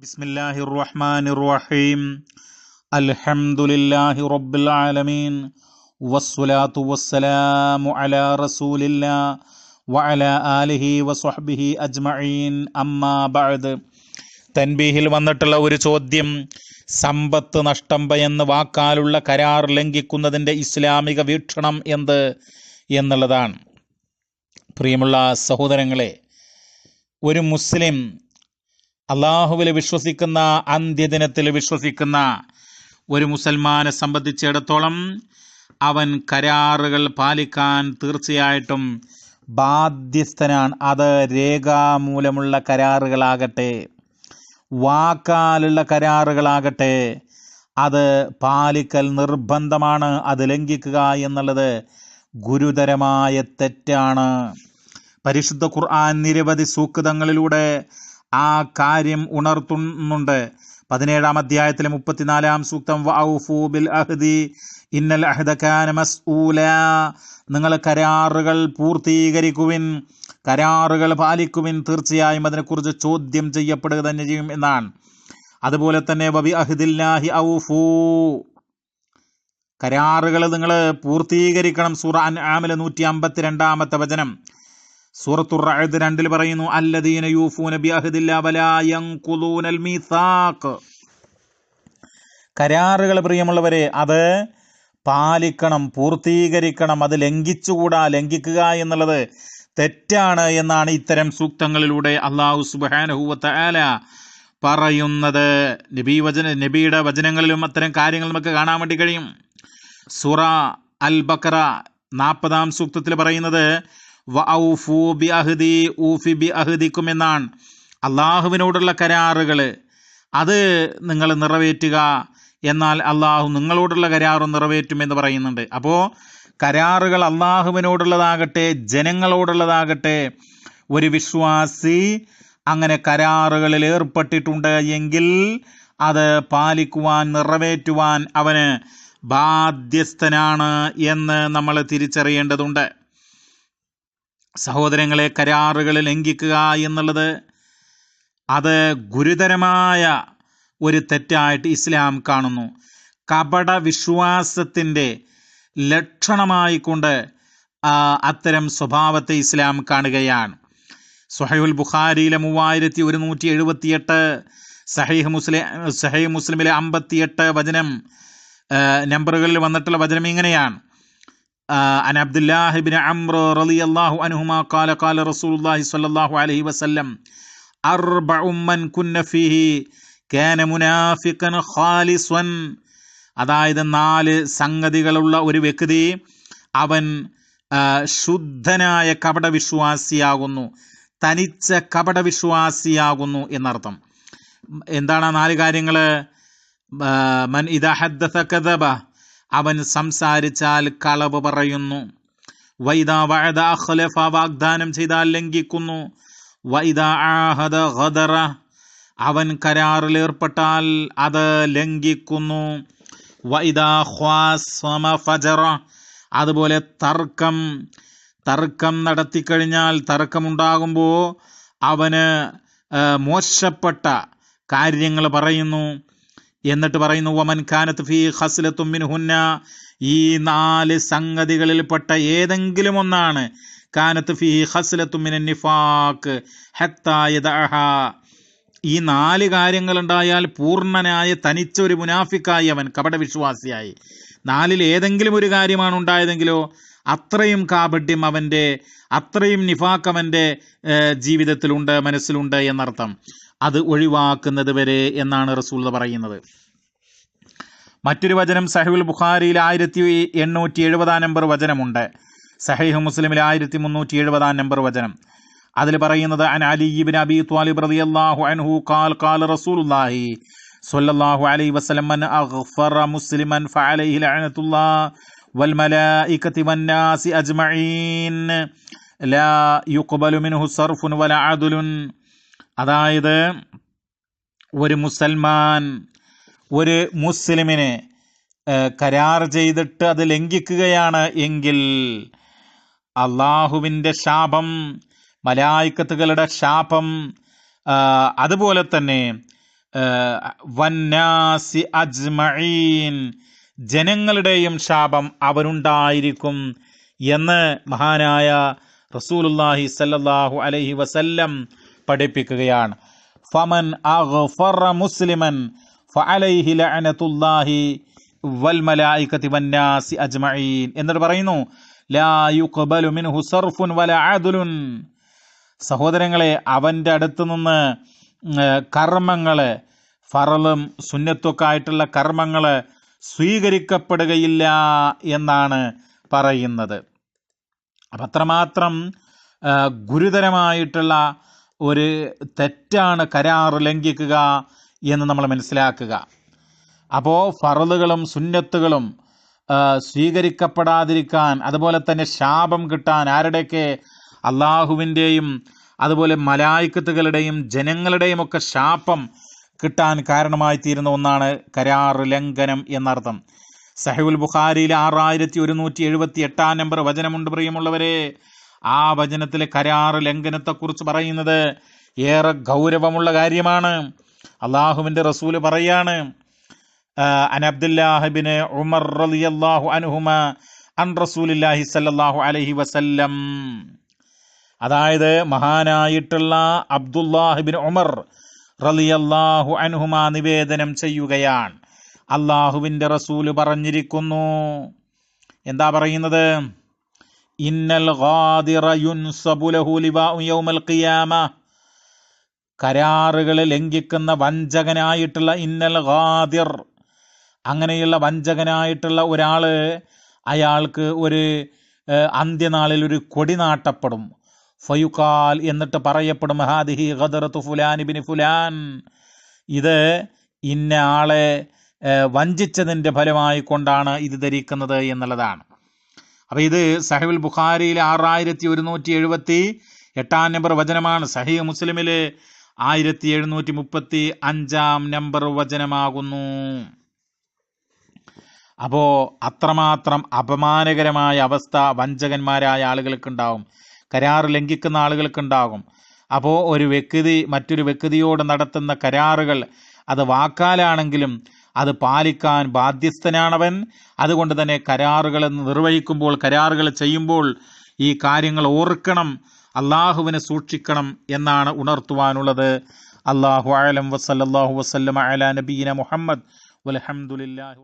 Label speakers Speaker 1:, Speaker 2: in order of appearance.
Speaker 1: ബിസ്മില്ലാഹി റഹ്മാനി റഹീം അൽഹംദുലില്ലാഹി റബ്ബിൽ ആലമീൻ വസ്സലാത്തു വസ്സലാമു അലാ റസൂലില്ലാ വഅല ആലിഹി വസ്വഹ്ബിഹി അജ്മഈൻ. അമ്മാ ബഅദ്. തൻബീഹിൽ വന്നിട്ടുള്ള ഒരു ചോദ്യം സമ്പത്ത് നഷ്ടംബ എന്ന് വാക്കാലുള്ള കരാർ ലംഘിക്കുന്നതിന്റെ ഇസ്ലാമിക വീക്ഷണം എന്ത് എന്നുള്ളതാണ്. പ്രിയമുള്ള സഹോദരങ്ങളെ ഒരു മുസ്ലിം അള്ളാഹുവിൽ വിശ്വസിക്കുന്ന അന്ത്യദിനത്തിൽ വിശ്വസിക്കുന്ന ഒരു മുസൽമാനെ സംബന്ധിച്ചിടത്തോളം അവൻ കരാറുകൾ പാലിക്കാൻ തീർച്ചയായിട്ടും ബാധ്യസ്ഥനാണ്. അത് രേഖാമൂലമുള്ള കരാറുകളാകട്ടെ വാക്കാലുള്ള കരാറുകളാകട്ടെ അത് പാലിക്കൽ നിർബന്ധമാണ്. അത് ലംഘിക്കുക എന്നുള്ളത് ഗുരുതരമായ തെറ്റാണ്. പരിശുദ്ധ ഖുർആൻ നിരവധി സൂക്തങ്ങളിലൂടെ ആ കാര്യം ഉണർത്തുന്നുണ്ട്. പതിനേഴാം അധ്യായത്തിലെ മുപ്പത്തിനാലാം സൂക്തം വഔഫു ബിൽ അഹ്ദി ഇന്നൽ അഹ്ദ കാന മസ്ഊല. നിങ്ങൾ കരാറുകൾ പൂർത്തീകരിക്കുവിൻ കരാറുകൾ പാലിക്കുവിൻ തീർച്ചയായും അതിനെക്കുറിച്ച് ചോദ്യം ചെയ്യപ്പെടുക തന്നെ ചെയ്യും എന്നാണ്. അതുപോലെ തന്നെ ബബി അഹ്ദില്ലാഹി ഔഫൂ. കരാറുകൾ നിങ്ങൾ പൂർത്തീകരിക്കണം. സൂറ അൻ ആമിലെ നൂറ്റി അമ്പത്തി രണ്ടാമത്തെ വചനം. സൂറത്തുർ റഅദ് രണ്ടിൽ പറയുന്നു അല്ലദീന യൂഫൂന ബി അഹ്ദില്ലാ വലാ യൻഖുദൂനൽ മീസാഖ്. കരാറുകൾ പ്രിയമുള്ളവരെ അത് പാലിക്കണം പൂർത്തീകരിക്കണം അത് ലംഘിച്ചുകൂടാ ലംഘിക്കുക എന്നുള്ളത് തെറ്റാണ് എന്നാണ് ഇത്തരം സൂക്തങ്ങളിലൂടെ അള്ളാഹു സുബാനഹുവത്ത ആല പറയുന്നത്. നബി വചന നബിയുടെ വചനങ്ങളിലും അത്തരം കാര്യങ്ങൾ നമുക്ക് കാണാൻ വേണ്ടി കഴിയും. സുറ അൽ ബക്കറ നാൽപ്പതാം സൂക്തത്തിൽ പറയുന്നത് വഔഫു ബി അഹ്ദി ബി എന്നാണ് അള്ളാഹുവിനോടുള്ള കരാറുകൾ അത് നിങ്ങൾ നിറവേറ്റുക എന്നാൽ അള്ളാഹു നിങ്ങളോടുള്ള കരാറും നിറവേറ്റുമെന്ന് പറയുന്നുണ്ട്. അപ്പോൾ കരാറുകൾ അള്ളാഹുവിനോടുള്ളതാകട്ടെ ജനങ്ങളോടുള്ളതാകട്ടെ ഒരു വിശ്വാസി അങ്ങനെ കരാറുകളിൽ ഏർപ്പെട്ടിട്ടുണ്ട് എങ്കിൽ അത് പാലിക്കുവാൻ നിറവേറ്റുവാൻ അവന് ബാധ്യസ്ഥനാണ് എന്ന് നമ്മൾ തിരിച്ചറിയേണ്ടതുണ്ട്. സഹോദരങ്ങളെ കരാറുകൾ ലംഘിക്കുക എന്നുള്ളത് അത് ഗുരുതരമായ ഒരു തെറ്റായിട്ട് ഇസ്ലാം കാണുന്നു. കപട വിശ്വാസത്തിന്റെ ലക്ഷണമായിക്കൊണ്ട് അത്തരം സ്വഭാവത്തെ ഇസ്ലാം കാണുകയാണ്. സുഹൈബുൽ ബുഖാരിയിലെ മൂവായിരത്തി ഒരുന്നൂറ്റി എഴുപത്തിയെട്ട് സഹൈഹ് മുസ്ലിം സഹീഹ് മുസ്ലിമിലെ അമ്പത്തിയെട്ട് വചനം നമ്പറുകളിൽ വന്നിട്ടുള്ള വചനം ഇങ്ങനെയാണ്. عن عبد الله بن عمرو رضي الله عنهما قال قال رسول الله صلى الله عليه وسلم أربع من كن فيه كان منافقا خالصا അതായത് നാല് സംഗതികളുള്ള ഒരു വ്യക്തി അവൻ ആ, ശുദ്ധനായ കപടവിശ്വാസിയാകുന്നു തനിച്ച കപടവിശ്വാസിയാകുന്നു എന്നർത്ഥം എന്താണ് ആ നാല് കാര്യങ്ങൾ മൻ ഇദ ഹദ്ദസ കദബ അവൻ സംസാരിച്ചാൽ കളവ് പറയുന്നു. വൈദ വഴദ അഖ്ലഫ വാഗ്ദാനം ചെയ്താൽ ലംഘിക്കുന്നു. വൈദ ആഹദ ഖദറ അവൻ കരാറിൽ ഏർപ്പെട്ടാൽ അത് ലംഘിക്കുന്നു. ഫജറ അതുപോലെ തർക്കം തർക്കം നടത്തിക്കഴിഞ്ഞാൽ തർക്കമുണ്ടാകുമ്പോൾ അവന് മോശപ്പെട്ട കാര്യങ്ങൾ പറയുന്നു. എന്നിട്ട് പറയുന്നു വമൻ കാനത്ത് ഫീ ഹസ്ലത്തും മിൻഹുന്ന. ഈ നാല് സംഗതികളിൽപ്പെട്ട ഏതെങ്കിലും ഒന്നാണ്. കാനത്ത് ഫീ ഹസ്ലത്തും നിഫാഖ് ഹത്താ യദഅഹ. ഈ നാല് കാര്യങ്ങൾ ഉണ്ടായാൽ പൂർണനായ തനിച്ച ഒരു മുനാഫിക്കായി അവൻ കപടവിശ്വാസിയായി. നാലിൽ ഏതെങ്കിലും ഒരു കാര്യമാണ് ഉണ്ടായതെങ്കിലോ അത്രയും കാപട്യം അവന്റെ അത്രയും നിഫാക്ക് അവന്റെ ജീവിതത്തിലുണ്ട് മനസ്സിലുണ്ട് എന്നർത്ഥം. അത് ഒഴിവാക്കുന്നത് വരെ എന്നാണ് റസൂൽ പറയുന്നത്. മറ്റൊരു വചനം സഹിബുൽ ബുഖാരിയിൽ ആയിരത്തി എണ്ണൂറ്റി എഴുപതാം നമ്പർ വചനമുണ്ട്. സഹീഹ് മുസ്ലിമിൽ ആയിരത്തി മുന്നൂറ്റി എഴുപതാം നമ്പർ വചനം. അതിൽ പറയുന്നത് അൻ അലി ഇബ്ൻ അബി ത്വാലിബ് റളിയല്ലാഹു അൻഹു ഖാൽ ഖാല റസൂലുള്ളാഹി സ്വല്ലല്ലാഹു അലൈഹി വസല്ലം മൻ അഗ്ഫറ മുസ്ലിമൻ ഫഅലൈഹി ലഅനത്തുല്ലാഹ് വൽ മലായികതി വന്നാസി അജ്മഈൻ ലാ യുഖ്ബലു മിൻഹു സർഫുൻ വല അദലുൻ അതായത് ഒരു മുസൽമാൻ ഒരു മുസ്ലിമിനെ കരാർ ചെയ്തിട്ട് അത് ലംഘിക്കുകയാണ് എങ്കിൽ അള്ളാഹുവിന്റെ ശാപം മലായിക്കത്തുകളുടെ ശാപം അതുപോലെ തന്നെ വന്നാസി അജ്മീൻ ജനങ്ങളുടെയും ശാപം അവനുണ്ടായിരിക്കും എന്ന് മഹാനായ റസൂലുള്ളാഹി സല്ലാഹു അലഹി വസല്ലം പഠിപ്പിക്കുകയാണ്. ഫമൻ മുസ്ലിമൻ എന്നിട്ട് പറയുന്നു സഹോദരങ്ങളെ അവന്റെ അടുത്ത് നിന്ന് കർമ്മങ്ങൾ ഫറലും സുന്നത്തൊക്കെ ആയിട്ടുള്ള കർമ്മങ്ങൾ സ്വീകരിക്കപ്പെടുകയില്ല എന്നാണ് പറയുന്നത്. അപ്പം അത്രമാത്രം ഗുരുതരമായിട്ടുള്ള ഒരു തെറ്റാണ് കരാർ ലംഘിക്കുക എന്ന് നമ്മൾ മനസ്സിലാക്കുക. അപ്പോൾ ഫറലുകളും സുന്നത്തുകളും സ്വീകരിക്കപ്പെടാതിരിക്കാൻ അതുപോലെ തന്നെ ശാപം കിട്ടാൻ ആരുടെയൊക്കെ? അള്ളാഹുവിന്റെയും അതുപോലെ മലായിക്കത്തുകളുടെയും ജനങ്ങളുടെയും ഒക്കെ ശാപം കിട്ടാൻ കാരണമായി തീരുന്ന ഒന്നാണ് കരാർ ലംഘനം എന്നർത്ഥം. സഹുൽ ബുഖാരിയിൽ ആറായിരത്തി ഒരുന്നൂറ്റി എഴുപത്തി എട്ടാം നമ്പർ വചനമുണ്ട് പ്രിയമുള്ളവരെ. ആ വചനത്തിലെ കരാറ് ലംഘനത്തെക്കുറിച്ച് പറയുന്നത് ഏറെ ഗൗരവമുള്ള കാര്യമാണ്. അള്ളാഹുവിന്റെ റസൂൽ പറയാണ് അൻ ഉമർ റളിയല്ലാഹു അനുഹുമ അൻ റസൂലില്ലാഹി സല്ലാഹു അലൈഹി വസല്ലം. അതായത് മഹാനായിട്ടുള്ള അബ്ദുല്ലാഹിബിൻ ഉമർ റളിയല്ലാഹു അനുഹുമ നിവേദനം ചെയ്യുകയാണ്. അള്ളാഹുവിന്റെ റസൂൽ പറഞ്ഞിരിക്കുന്നു. എന്താ പറയുന്നത്? കരാറുകൾ ലംഘിക്കുന്ന വഞ്ചകനായിട്ടുള്ള ഇന്നൽ ഗാദിർ അങ്ങനെയുള്ള വഞ്ചകനായിട്ടുള്ള ഒരാൾ അയാൾക്ക് ഒരു അന്ത്യനാളിൽ ഒരു കൊടി നാട്ടപ്പെടും. ഫയുക്കാൽ എന്നിട്ട് പറയപ്പെടും ഹാദിഹി ഖദറത്തു ബിൻ ഫുലാൻ. ഇത് ഇന്ന ആളെ വഞ്ചിച്ചതിന്റെ ഫലമായി കൊണ്ടാണ് ഇത് ധരിക്കുന്നത് എന്നുള്ളതാണ്. അപ്പോൾ ഇത് സഹീൽ ബുഖാരിയിൽ ആറായിരത്തി ഒരുന്നൂറ്റി എഴുപത്തി എട്ടാം നമ്പർ വചനമാണ്. സഹി മുസ്ലിമിൽ ആയിരത്തി എഴുന്നൂറ്റി മുപ്പത്തി അഞ്ചാം നമ്പർ വചനമാകുന്നു. അപ്പോൾ അത്രമാത്രം അപമാനകരമായ അവസ്ഥ വഞ്ചകന്മാരായ ആളുകൾക്കുണ്ടാവും. കരാർ ലംഘിക്കുന്ന ആളുകൾക്കുണ്ടാകും. അപ്പോൾ ഒരു വ്യക്തി മറ്റൊരു വ്യക്തിയോട് നടത്തുന്ന കരാറുകൾ അത് വാക്കാലാണെങ്കിലും അത് പാലിക്കാൻ ബാധ്യസ്ഥനാണവൻ. അതുകൊണ്ട് തന്നെ കരാറുകൾ നിർവഹിക്കുമ്പോൾ കരാറുകൾ ചെയ്യുമ്പോൾ ഈ കാര്യങ്ങൾ ഓർക്കണം അള്ളാഹുവിനെ സൂക്ഷിക്കണം എന്നാണ് ഉണർത്തുവാനുള്ളത്. അള്ളാഹു ആലം വസല്ലാഹു വസ്ലം അല നബീന മുഹമ്മദ്. വലഹമുല്ലാ